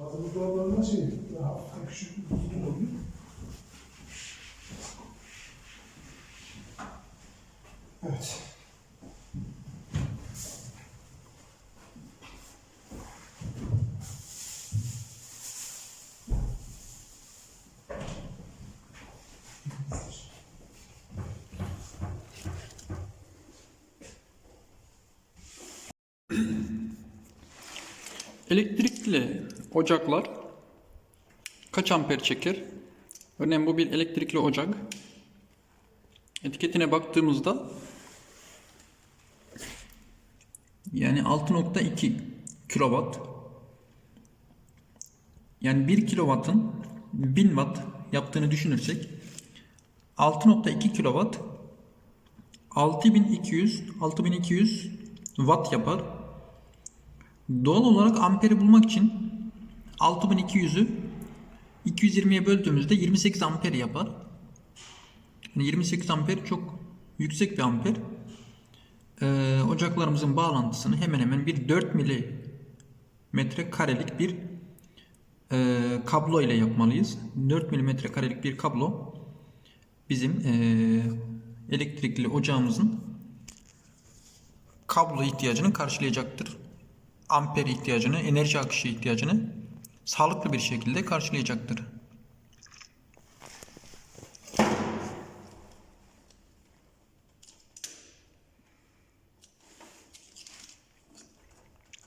Bazı buzdolaplarında şey, daha küçük bir buzdolabı. Evet. Elektrikli ocaklar kaç amper çeker? Örneğin bu bir elektrikli ocak. Etiketine baktığımızda yani 6.2 kilowatt yani 1 kilowattın 1000 watt yaptığını düşünürsek 6.2 kilowatt 6200 6200 watt yapar. Doğal olarak amperi bulmak için 6200'ü 220'ye böldüğümüzde 28 amper yapar. Yani 28 amper çok yüksek bir amper. Ee, ocaklarımızın bağlantısını hemen hemen bir 4 milimetre karelik bir e, kablo ile yapmalıyız. 4 milimetre karelik bir kablo bizim e, elektrikli ocağımızın kablo ihtiyacını karşılayacaktır amper ihtiyacını, enerji akışı ihtiyacını sağlıklı bir şekilde karşılayacaktır.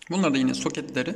Bunlar da yine soketleri.